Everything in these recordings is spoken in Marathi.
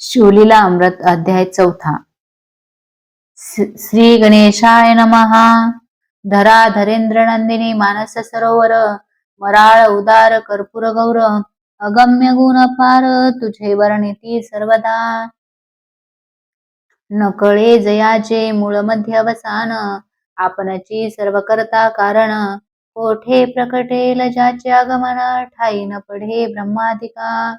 शिवलीला अमृत अध्याय चौथा. श्री गणेशाय नमहा धरा धरेंद्र नंदिनी मानस सरोवर. मराळ उदार कर्पूर गौर. अगम्य गुण पार. तुझे वर्णिती सर्वदा. नकळे जयाचे मूळ मध्य अवसान. आपणची सर्व करता कारण. कोठे प्रकटेल ज्याचे आगमन? ठाई न पडे ब्रह्मादिका.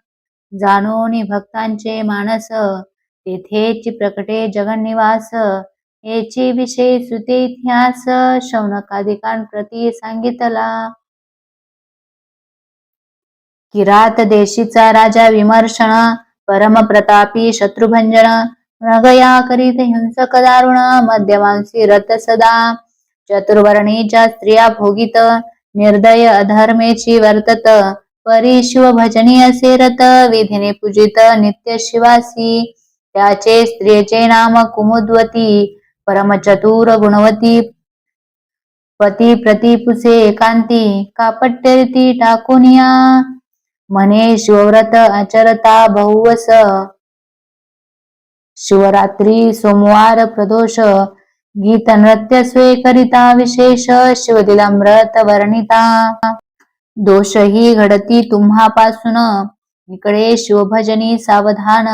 जाणोनी भक्तांचे मानस तेथेच प्रकटे जगन्निवास याची विषय श्रुते इतिहास शौनकादिकांप्रती सांगितला. किरात देशीचा राजा विमर्शण परमप्रतापी शत्रुभंजन नगया करीत हिंसक दारुण मध्यमांसी रथ सदा. चतुर्वर्णीच्या स्त्रिया भोगित निर्दय अधर्मेची वर्तत परी शिव भजनी असे रत विधीने पूजित नित्य शिवासी त्याचे स्त्रियेचे नाम कुमुद्वती परमचतुर गुणवती पती प्रतिपुसे एकांती कापट्यरीती टाकुनिया मने शिवव्रत आचरता बहुवस शिवरात्री सोमवार प्रदोष गीत नृत्य स्वे करिता विशेष शिवदिलामृत वर्णिता। दोषही घडती तुम्हापासून. इकडे शिवभजनी सावधान.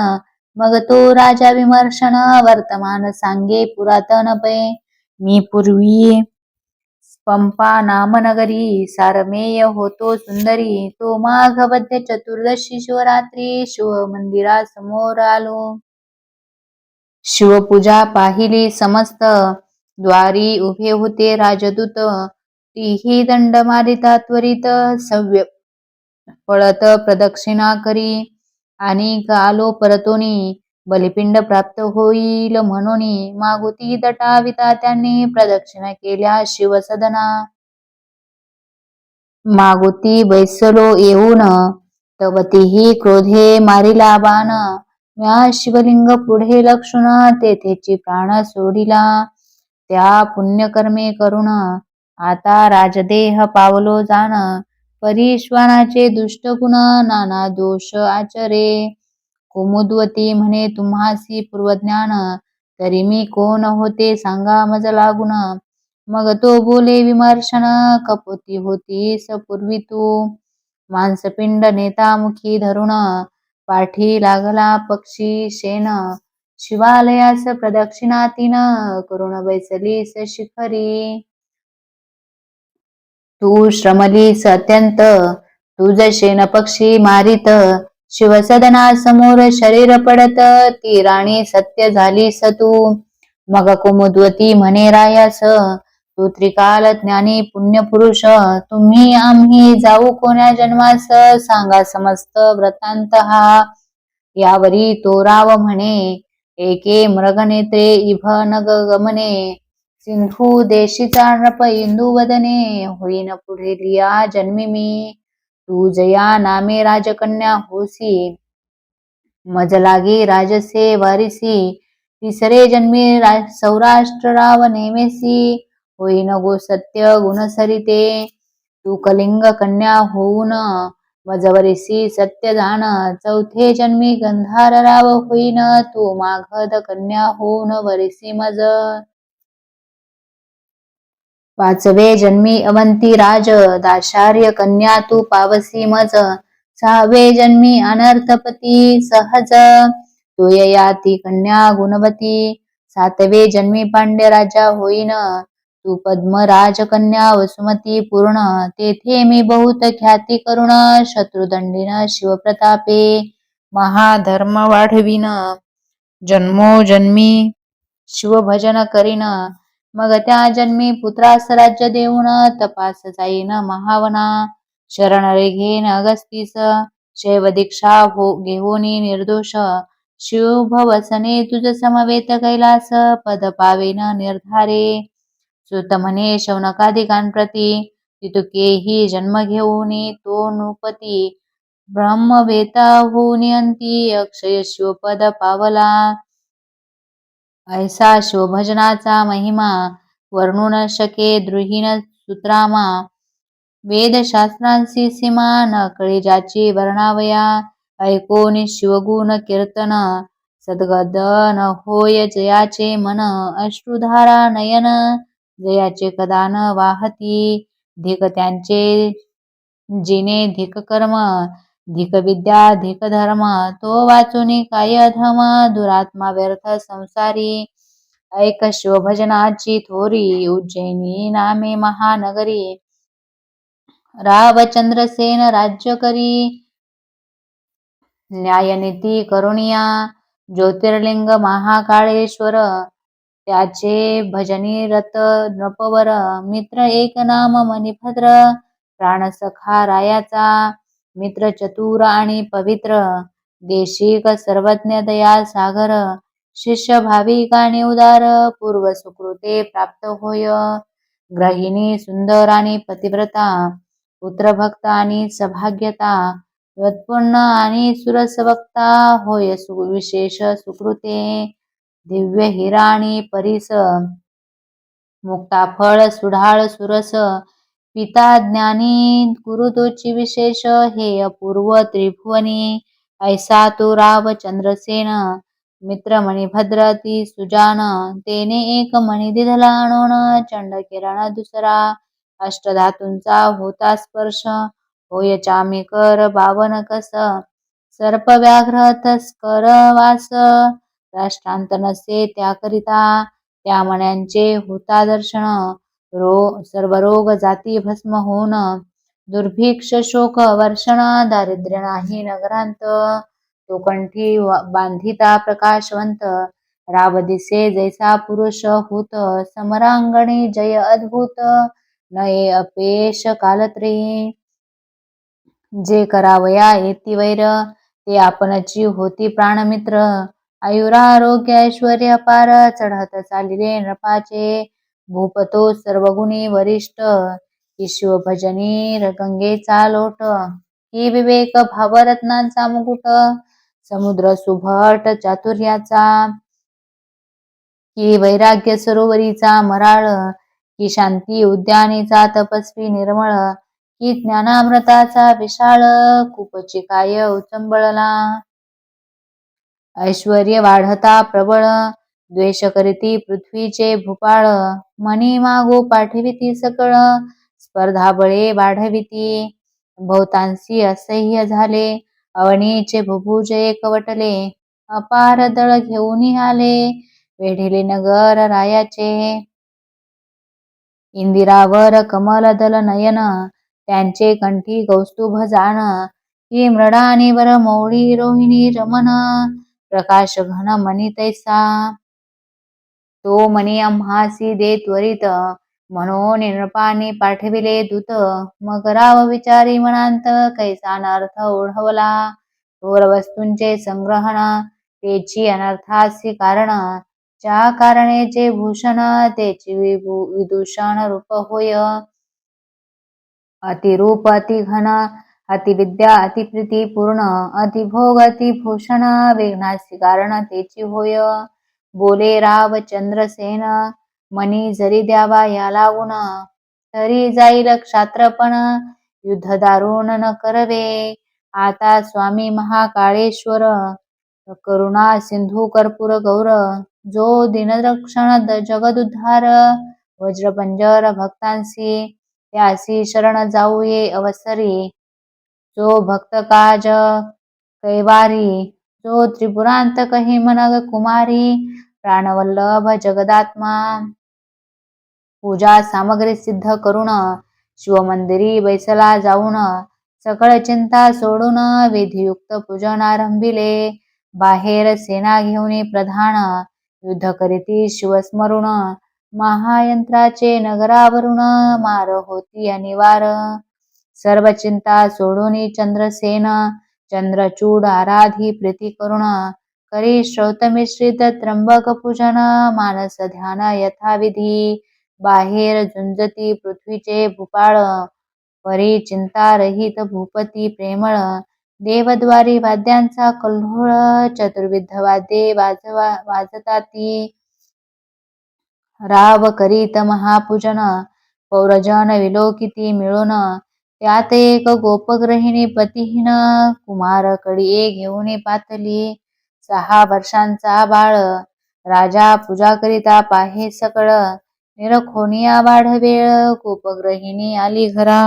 मग तो राजा विमर्शन वर्तमान सांगे पुरातन पे. मी पूर्वी पंपा नामनगरी सारमेय होतो सुंदरी. तो माघ वद्य चतुर्दशी शिवरात्री शिव मंदिरा समोर आलो. शिवपूजा पाहिली समस्त. द्वारी उभे होते राजदूत. तीही दंड मारिता त्वरित सव्य. पळत प्रदक्षिणा करी आणि कालो परतोनी बलिपिंड प्राप्त होईल म्हणून मागुती दटाविता त्यांनी प्रदक्षिणा केल्या शिवसदना. मागुती बैसलो येऊन तवतीही क्रोधे मारिला बाण. म्या शिवलिंग पुढे लक्षुण तेथेची प्राण सोडिला. त्या पुण्यकर्मे करुण आता राजदेह पावलो जाण परिश्वानाचे दुष्ट गुण नाना दोष आचरे. कुमुद्वती म्हणे तुम्हासी पूर्वज्ञान तरी मी कोण होते सांगा मज लागून. मग तो बोले विमर्शन कपोती होती पूर्वी तू. मांसपिंड नेतामुखी धरुण पाठी लागला पक्षी शेन शिवालयास प्रदक्षिणातीन करुण बैसलीस शिखरी. तू श्रमलीस अत्यंत. तुझ शेन पक्षी मारित शिवसदना समोर शरीर पडत ती राणी सत्य झालीस तू. मग कुमुद्वती म्हणे रायास तू त्रिकाल ज्ञानी पुण्य पुरुष तुम्ही आम्ही जाऊ कोण्या जन्मास? सांगा समस्त व्रतांत हा. यावरी तो राव म्हणे एके मृगनेत्रे इभ नग गमने सिंधू देशीचा नृप इंदू वदने होईन पुढे लिया जन्मी मी तू जया नामे राजकन्या होसी. मज लागे राजसे वारिसी. तिसरे जन्मी सौराष्ट्र राव नेमेसी. होईन गो सत्य गुणसरिते. तू कलिंग कन्या होऊन मजवरिसी सत्य जाण. चौथे जन्मी गंधार राव होईन. तू माघद कन्या होऊन वरिसी मज. पाचवे जन्मी अवंती राज दाशार्य कन्या तू पावसी मज. सहावे जन्मी अनर्थपती सहज. तू कन्या गुणवती. सातवे जन्मी पांड्य राजा होईन. तू पद्मराज कन्या वसुमती पूर्ण. तेथे मी बहुत ख्याती करुण. शत्रुदंडीन शिवप्रतापे. महाधर्म वाढविन. जन्मोजन्मी शिवभजन करीन. मग त्या जन्मी पुत्रास राज्य देऊन तपास जाईन महावना. शरण रे घेन अगस्तीस. शैव दीक्षा हो घेऊनी निर्दोष. शिव भवसने तुझ समवेत कैलास. पद पावेन निर्धारे. सुत म्हणे शौनकादिकांप्रती तितुकेही जन्म घेऊनी तो नृपती. ब्रह्मवेता होऊन अंती अक्षय शिवपद पावला. ऐसा शिवभजनाचा महिमा वर्णू न शके द्रुहीन सूत्रामा वेदशास्त्रांची सीमा न कळे ज्याची वर्णावया ऐकोनी शिवगुण कीर्तन सद्गदन होय जयाचे मन अश्रुधारा नयन जयाचे कदा न वाहती धिक त्यांचे जिने धिक कर्म धिक विद्या धिक धर्म तो वाचून काय अधम दुरात्मा व्यर्थ संसारी। ऐक शिवभजनाची थोरी उज्जैनी नामे महानगरी। रावचंद्रसेन राज्य करी न्यायनीती करुणिया। ज्योतिर्लिंग महाकाळेश्वर। त्याचे भजनी रत नृपवर। मित्र एक नाम मणिभद्र। प्राणसखा रायाचा। मित्र चतुर आणि पवित्र देशिक सर्वज्ञ दया सागर शिष्य भाविक आणि उदार पूर्व सुकृते प्राप्त होय. ग्रहिणी सुंदर आणि पतिव्रता पुत्रभक्त आणि सभाग्यता व्युत्पन्न आणि सुरसवक्ता होय. सु विशेष सुकृते दिव्य हिरा आणि परिस मुक्ताफळ सुढाळ सुरस पिता ज्ञानी कुरुतोची विशेष हे अपूर्व त्रिभुवनी ऐसा तो राव चंद्रसेन मित्र मणिभद्रती सुजान तेने एक मणी दिधला आणून चंड किरण दुसरा अष्टधातूंचा होता स्पर्श होय चामिकर बावन कस सर्प व्याघ्र तस्कर वास राष्ट्रांत नसे त्याकरिता त्या मण्यांचे होता दर्शन रो सर्व रोग जाती भस्म होऊन दुर्भिक्ष शोक वर्षण दारिद्र्य नाही नगरांत तो कंठी बांधिता प्रकाशवंत राव दिसे जैसा पुरुष होत समरांगणी जय अद्भुत नये अपेश कालत्री जे करावया येती वैर ते आपणची होती प्राणमित्र। आयुरारोग्य ऐश्वर अपार चढत चालिले नृपाचे भूपतो सर्वगुणी वरिष्ठ ईश्व भजनी गंगेचा लोट. ही विवेक भावरत्नांचा मुकुट समुद्र सुभट चातुर्याचा. की वैराग्य सरोवरीचा मराळ ही शांती उद्यानेचा तपस्वी निर्मळ ही ज्ञानामृताचा विशाळ कुपची काय उचंबळला. ऐश्वर्य वाढता प्रबळ द्वेष करीती पृथ्वीचे भूपाळ मनी मागो पाठविती सकळ स्पर्धा बळे वाढविती. बहुतांशी असह्य झाले अवनीचे भुभुजे कवटले अपार दळ घेऊन आले वेढिले नगर रायाचे. इंदिरावर कमल दल नयन त्यांचे कंठी कौस्तुभ जाण ही मृडानी वर मौळी रोहिणी रमण प्रकाश घन मनी तैसा. तो मनी आम्हासी दे त्वरित. म्हणून नृपाने पाठविले दूत. मग राव विचारी म्हणांत कैसा अनर्थ ओढवला. थोर वस्तूंचे संग्रहण. तेची अनर्थासी कारण. ज्या कारणे भूषण. त्याची विदूषण रूप होय. अतिरूप अतिघन. अतिविद्या अतिप्रीती पूर्ण. अतिभोग अतिभूषण. विघ्नासी कारण त्याची होय. बोले राव चंद्रसेन मनी जरी द्यावा या उन तरी जाईल क्षात्रपण युद्ध दारुण न करवे. आता स्वामी महाकाळेश्वर करुणा सिंधू कर्पूर गौर जो दिनरक्षण जगदुद्धार वज्रपंजर भक्तांसी त्यासी शरण जाऊ ये अवसरी. जो भक्त काज कैवारी जो त्रिपुरांत कही मनग कुमारी प्राणवल्लभ जगदात्मा पूजा सामग्री सिद्ध करून शिवमंदिरी बैसला जाऊन सकळ चिंता सोडून विधियुक्त पूजन आरंभिले बाहेर सेना घेऊन प्रधान युद्ध करीती शिवस्मरुण महायंत्राचे नगरावरून मार होती अनिवार. सर्व चिंता सोडून चंद्रसेन चंद्रचूड आराधी प्रीती करुण करी श्रौतमिश्रित त्र्यंबक पूजन मानस ध्यान यथाविधी बाहेर झुंजती पृथ्वीचे भूपाळ परी चिंता रहित भूपती प्रेमळ देवद्वारी वाद्यांचा कल्होळ चतुर्विध वाद्ये वाजवा वाजताती राव करीत महापूजन पौरजन विलोकिती मिळून त्यात एक गोपग्रहिणी पतिहीन कुमार कडिये घेऊन पातली सहा वर्षांचा बाळ राजा पूजा करिता पाहे सकळ निरखोनिया वाढवेळ कोपग्रहिणी आली घरा.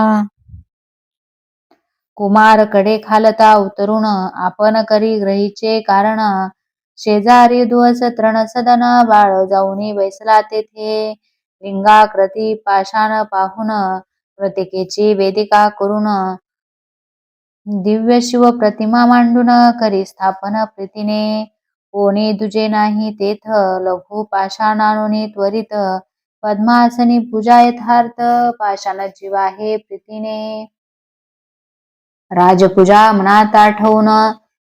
कुमारकडे खालता उतरून आपण करी ग्रहीचे कारण शेजारी दुवस तृण सदन बाळ जाऊनी बैसला तेथे. लिंगाकृती पाषाण पाहून प्रत्येकेची वेदिका करून दिव्य शिव प्रतिमा मांडून करी स्थापन प्रीतीने. कोणी दुजे नाही तेथ लघु पाषाणानुनी त्वरित. पद्मासनी पूजा यथार्थ पाषाण जीवाहे प्रीतीने. राजपूजा मनात आठवून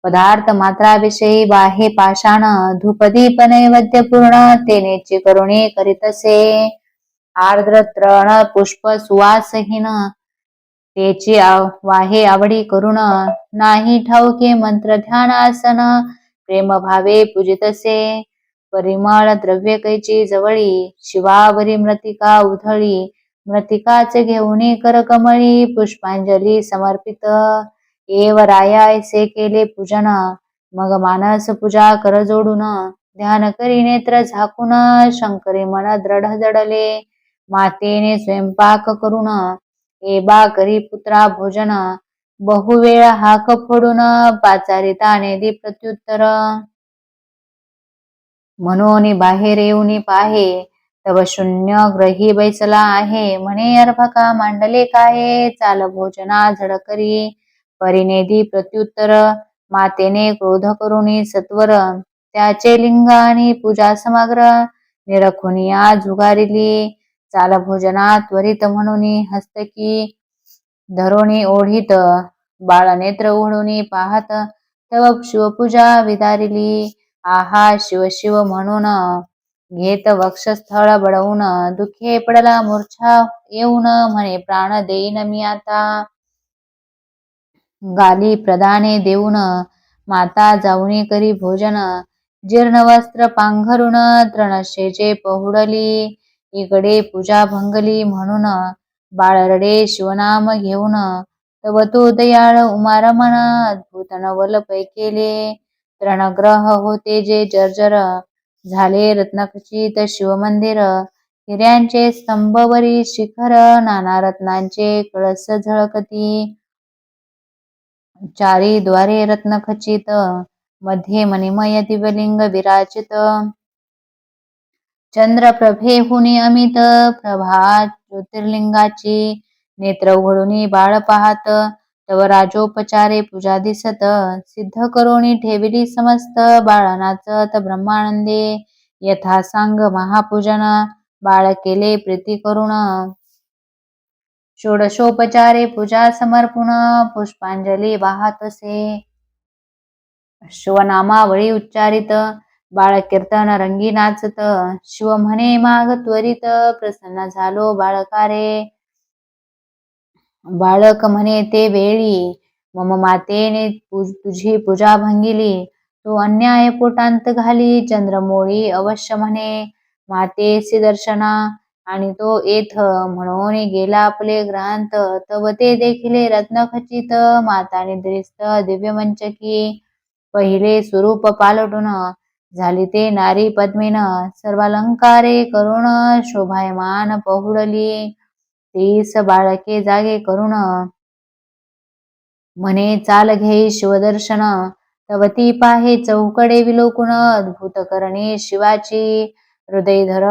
पदार्थ मात्राविषयी बाहे पाषाण धूपदीप नैवेद्य पूर्ण तेनेची करुणे करीतसे आर्द्र तृण पुष्प सुवासहीन तेची वाहे आवडी करुण नाही ठाऊके मंत्र ध्यान आसन प्रेम भावे पूजितसे. परिमळ द्रव्य कैची जवळी. शिवावरी मृतिका उधळी. मृतिकाच घेऊन कर कमळी. पुष्पांजली समर्पित. एव रायायसे केले पूजन. मग मानस पूजा कर जोडून. ध्यान करी नेत्र झाकून. शंकरी मन दृढ जडले. मातेने स्वयंपाक करून एबा करी पुत्रा भोजन बहुवेळ हाक फोडून पाचारिता नेदी प्रत्युत्तर. म्हणून बाहेर येऊन पाहे तव शून्य ग्रही बैसला आहे. म्हणे अर्भका मांडले काय चाल भोजना झडकरी परिनेदी प्रत्युत्तर मातेने क्रोध करुणी सत्वर. त्याचे लिंग आणि पूजा समाग्र निरखुनिया झुगारिली चाल भोजना त्वरित म्हणून हस्तकी. धरोणी ओढीत बाळ नेत्र उघडून पाहत तव शिवपूजा विदारिली. आहा शिव शिव म्हणून. घेत वक्षस्थळ बडवून दुखे पडला मूर्छा येऊन म्हणे प्राण देईन मी आता. गाली प्रदाने देऊन माता जाऊनी करी भोजन. जीर्ण वस्त्र पांघरुण तृणशेचे पहुडली. इकडे पूजा भंगली म्हणून बाळरडे शिवनाम घेऊन तव तो दयाळ उमारमण अद्भुत नवल पैकेले रणग्रह होते जे जर्जर झाले रत्नखचित शिवमंदिर. हिऱ्यांचे स्तंभवरी शिखर नाना रत्नांचे कळस झळकती. चारी द्वारे रत्नखचित मध्ये मणिमय दिवलिंग विराजित. चंद्रप्रभे हुनी अमित प्रभा ज्योतिर्लिंगाची नेत्र उघडूनी बाळ पाहत तव राजोपचारे पूजा दिसत सिद्ध करोणी ठेविली समस्त बाळनाचत ब्रह्मानंदे यथा सांग महापूजन बाळ केले प्रीती करुण. षोडशोपचारे पूजा समर्पण पुष्पांजली वाहतसे शिवनामावळी उच्चारित बाळ कीर्तन रंगी नाचत शिव म्हणे माग त्वरित प्रसन्न झालो बाळकारे. बाळक म्हणे ते वेळी. मम मातेने तुझी पूजा भंगिली. तो अन्याय पोटांत घाली चंद्रमोळी अवश्य म्हणे. मातेसी दर्शना आणि तो येथ. म्हणून गेला आपले ग्रहांत तव ते देखिले रत्नखचित. माता निद्रिस्त दिव्यमंचकी. पहिले स्वरूप पालटून झाली ते नारी पद्मीन सर्वालंकारे करुण शोभायमान पहुडली तीस बाळके जागे करुण. म्हणे चाल घे शिवदर्शन. तवती पाहे चौकडे विलोकुन अद्भुत करणे शिवाची. हृदय धर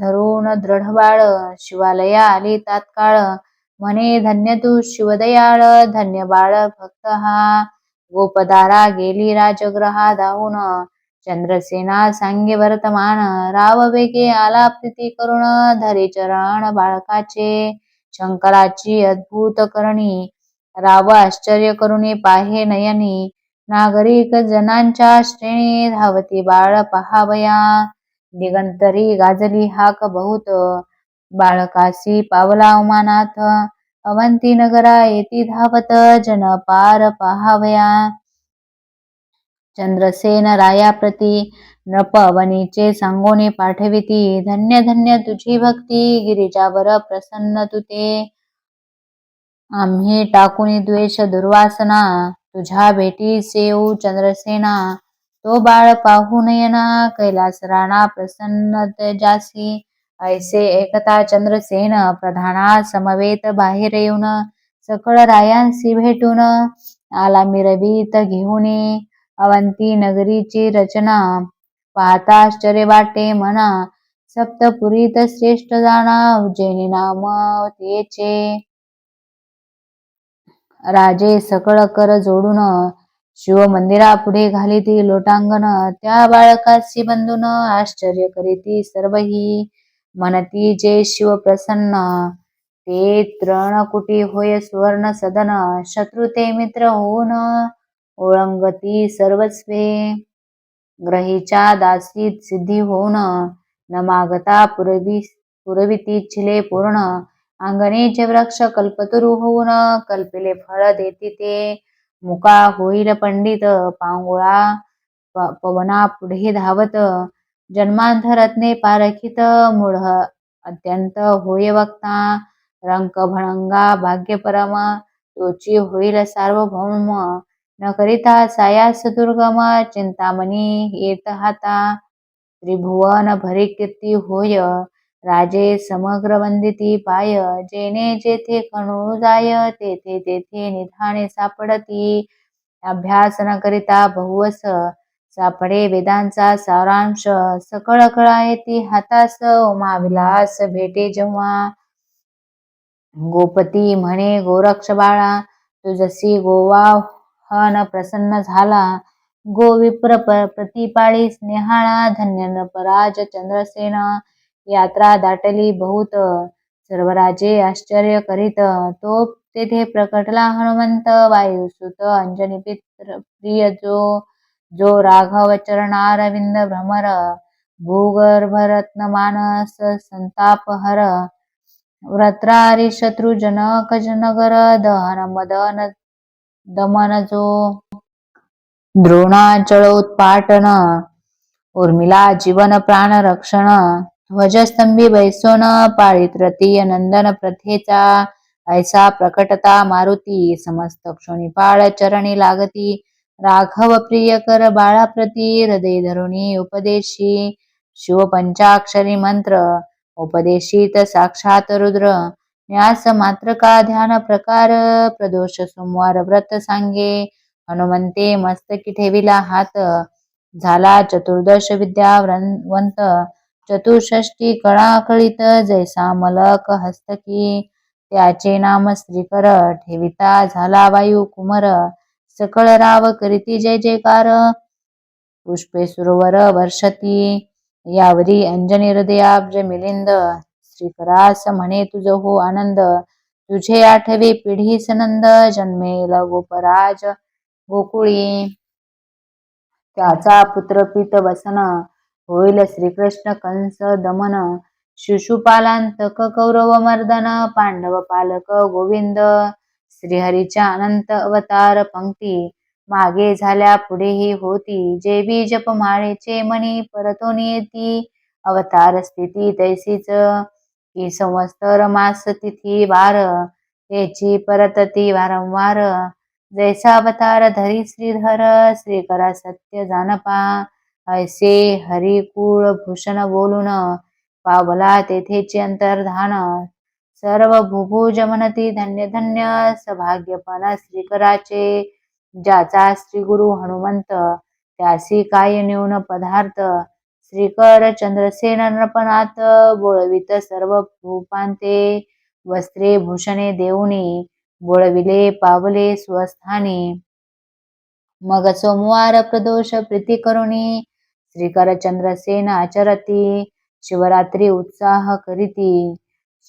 धरून दृढ बाळ शिवालया आली तात्काळ. म्हणे धन्य तू शिवदयाळ धन्य बाळ भक्त हा. गोपदारा गेली राजग्रहा धावून. चंद्रसेना सांगे वर्तमान राव वेगे आला प्रीती करुण धरे चरण बाळकाचे शंकराची अद्भुत करणी राव आश्चर्य करुणी पाहे नयनी नागरिक जनांच्या श्रेणी धावती बाळ पहावया दिगंतरी गाजली हाक बहुत बाळकासी पावला उमानाथ अवंती नगरा येती धावत जन पार पहावया. चंद्रसेन रायाप्रती नृप अवनीचे सांगोने पाठविती. धन्य धन्य तुझी भक्ती गिरिजावर प्रसन्न तुते आम्ही टाकुनी द्वेष दुर्वासना तुझ्या भेटी सेऊ चंद्रसेना. तो बाळ पाहू नयना कैलास राणा प्रसन्न जासी. ऐसे एकता चंद्रसेन प्रधाना समवेत बाहेर येऊन सकळ रायांसी भेटून आला मिरवीत घेऊन अवंती नगरीची रचना. पाहता आश्चर्य वाटे म्हणा सप्तपुरीत श्रेष्ठ जाणा उज्जैनी नाम तेचे. राजे सकळ कर जोडून शिव मंदिरा पुढे घालीती लोटांगण. त्या बाळकाशी बंधून आश्चर्य करीती सर्वही. म्हणती जे शिव प्रसन्न. ते तृणकुटी होय सुवर्ण सदन. शत्रु ते मित्र होऊन ओळंगती सर्वस्वे. ग्रहीच्या दासीत सिद्धी होऊन न मागता पुरवी पुरविती पूर्ण. अंगणेचे वृक्ष कल्पतरू होऊन कल्पिले फळ देती ते. मुका होईल पंडित पांगुळा पवना पुढे धावत. जन्मांतरत्ने पारखित मूढ अत्यंत होय वक्ता. रंक भणंगा भाग्यपरम तोची होईल सार्वभौम. न करिता सायास दुर्गम चिंतामणी येत हाता. त्रिभुवन भरी कीर्ती होय राजे समग्र वंदिती पाय जेने जेथे खणू जाय तेथे तेथे निधाने सापडती. अभ्यास न करिता बहुवस सापडे वेदांचा सारांश सकळ कळा येते हातास उमाविलास भेटे जेव्हा. गोपती म्हणे गोरक्ष बाळा तुझसी हन प्रसन्न झाला. गोविप्र प्रतिपाळी स्नेहाळा धन्य नृपराज चंद्रसेन यात्रा दाटली बहुत. सर्व राजे आश्चर्य करीत तो तेथे प्रकटला हनुमंत वायुसुत अंजनी पित्र प्रिय जो जो राघव चरणारविंद भ्रमर भूगर्भरत्न मानस संतापहर व्रत्रारी शत्रुजनक जनगर दहन मदन दमन जो द्रोणाचळोत्पाटन उर्मिला जीवन प्राण रक्षण ध्वजस्तंभी बैसोन पाळीत नंदन प्रथेचा ऐसा प्रकटता मारुती समस्त क्षणीपाळ चरणी लागती राघव प्रिय कर बाळाप्रती हृदय धरुणी उपदेशी शिव पंचाक्षरी मंत्र उपदेशित साक्षात रुद्र न्यास मात्र का ध्यान प्रकार? प्रदोष सोमवार व्रत सांगे. हनुमंते मस्तकी ठेविला हात. झाला चतुर्दश विद्यावंत चतुष्षष्टी कळा कळीत जैसा मलक हस्तकी. त्याचे नाम श्रीकर. ठेविता झाला वायू कुमर. सकळ राव करीती जय जयकार. पुष्पे सुरवर वर्षती. यावरी अंजनी हृदयाब्ज मिलिंद. श्रीकरास म्हणे तुझ हो आनंद तुझे आठवे पिढी नंद जन्मेल गोपराज गोकुळी. त्याचा पुत्र पित वसन होईल श्रीकृष्ण कंस दमन. शिशुपालांतक कौरव मर्दन पांडव पालक गोविंद. श्रीहरीच्या अनंत अवतार पंक्ती मागे झाल्या पुढेही होती. जे बी जपमाळेचे मणी परतून येती अवतार स्थिती तैसीच. ती संवत्सर मास तिथी वार याची परतती वारंवार। जैसा अवतार धरी श्रीधर श्री करा सत्य जानपा। ऐसे हरिकुळ भूषण बोलून पावला तेथेचे अंतर्धान। सर्व भुभुज म्हणती धन्य धन्य सभाग्यपणा श्रीकराचे। ज्याचा श्री गुरु हनुमंत त्यासी काय न्यून पदार्थ। श्रीकर चंद्रसेन नृपनाथ बोळवित सर्व भूपांते वस्त्रे भूषणे देऊनी बोळविले पावले स्वस्थानी. मग सोमवार प्रदोष प्रीती करुणी श्रीकर चंद्रसेन आचरती शिवरात्री उत्साह करीती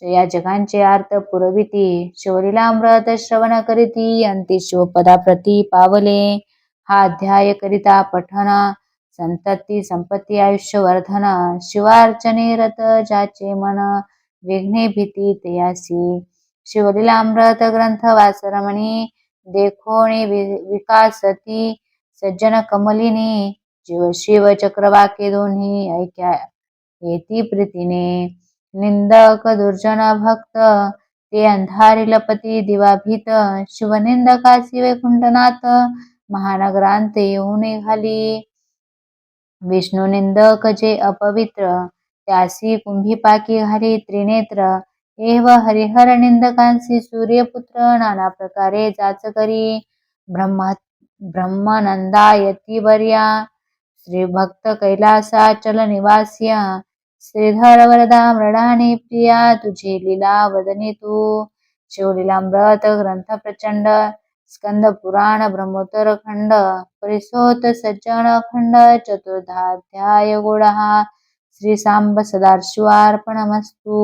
या जगांचे अर्थ पुरविती शिवलीलामृत श्रवण करीती अंती शिवपदाप्रती पावले हा अध्याय करिता पठन संतती संपत्ती आयुष्य वर्धन शिवार्चने रत ज्याचे मन विघ्ने भीती तयासी शिवलीलामृत ग्रंथ वासरमणी देखोणी विकासती सज्जन कमलिनी शिव शिव चक्रवाके दोन्ही ऐक्या येती प्रीतीने. निंदक दुर्जन भक्त ते अंधारी लपती दिवाभीत शिवनिंदकासी वैकुंठनाथ महानगरांत येऊन घाली. विष्णू निंदक जे अपवित्र त्यासी कुंभी पाकी घाली त्रिनेत्र एव हरिहर निंदकांसी सूर्यपुत्र नाना प्रकारे जाच करी. ब्रह्मा ब्रह्मानंदा वर्या श्री भक्त कैलासाचल निवासिया श्रीधर वरदा मृडानी प्रिया तुझी लीला वदनी तू. शिवलीलामृत ग्रंथ प्रचंड स्कंद पुराण ब्रह्मोत्तर खंड परिसोत सज्जन खंड चतुर्धाध्याय गोडहा श्री सांब सदाशिवार्पणमस्तू